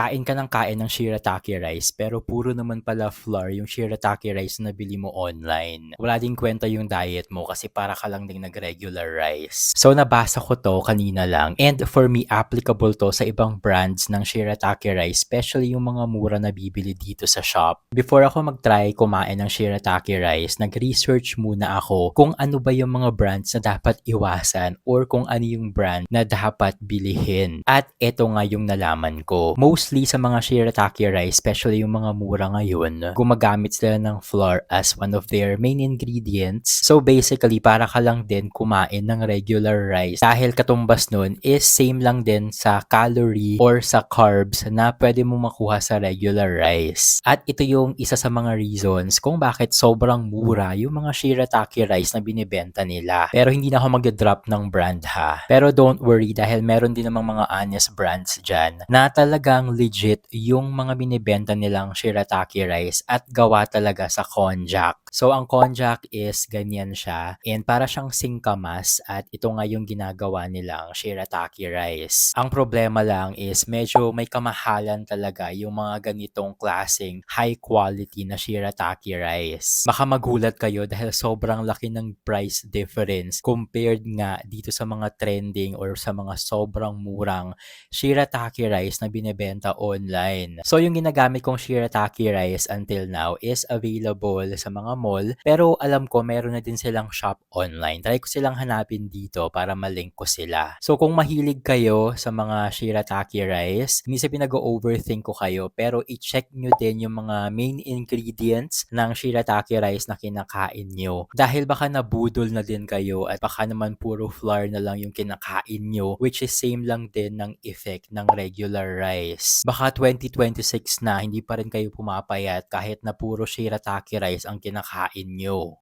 kain ka ng kain ng shirataki rice pero puro naman pala flour yung shirataki rice na nabili mo online. Wala ding kwenta yung diet mo kasi para ka lang ding nag-regular rice. So nabasa ko to kanina lang and for me applicable to sa ibang brands ng shirataki rice especially yung mga mura na bibili dito sa shop. Before ako mag-try kumain ng shirataki rice, nag-research muna ako kung ano ba yung mga brands na dapat iwasan or kung ano yung brand na dapat bilihin. At eto nga yung nalaman ko. Mostly sa mga shirataki rice, especially yung mga mura ngayon, gumagamit sila ng flour as one of their main ingredients. So basically, para ka lang din kumain ng regular rice. Dahil katumbas nun is same lang din sa calorie or sa carbs na pwede mo makuha sa regular rice. At ito yung isa sa mga reasons kung bakit sobrang mura yung mga shirataki rice na binibenta nila. Pero hindi na ako mag-drop ng brand ha. Pero don't worry dahil meron din namang mga honest brands dyan na talagang legit yung mga binibenta nilang shirataki rice at gawa talaga sa konjac. So ang konjac is ganyan siya and para siyang singkamas at ito nga yung ginagawa nilang shirataki rice. Ang problema lang is medyo may kamahalan talaga yung mga ganitong klaseng high quality na shirataki rice. Baka magulat kayo dahil sobrang laki ng price difference compared nga dito sa mga trending or sa mga sobrang murang shirataki rice na binebenta online. So yung ginagamit kong shirataki rice until now is available sa mga mall pero alam ko meron na din silang shop online. Try ko silang hanapin dito para malink ko sila. So kung mahilig kayo sa mga shirataki rice, hindi sa pinag-overthink ko kayo pero i-check nyo din yung mga main ingredients ng shirataki rice na kinakain nyo. Dahil baka nabudol na din kayo at baka naman puro flour na lang yung kinakain nyo which is same lang din ng effect ng regular rice. Baka 2026 na hindi pa rin kayo pumapayat kahit na puro shirataki rice ang kinakain nyo.